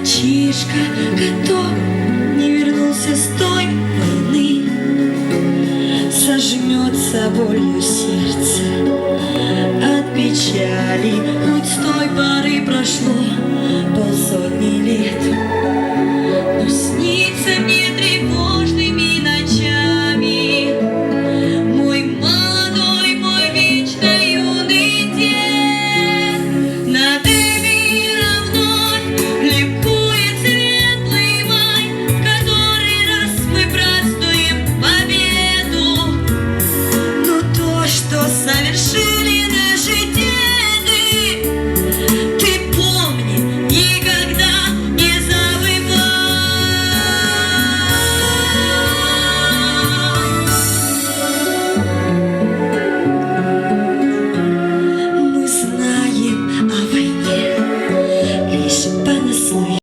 мальчишка, который не вернулся с той войны, Сожмется болью сердце от печали, хоть с той поры прошло.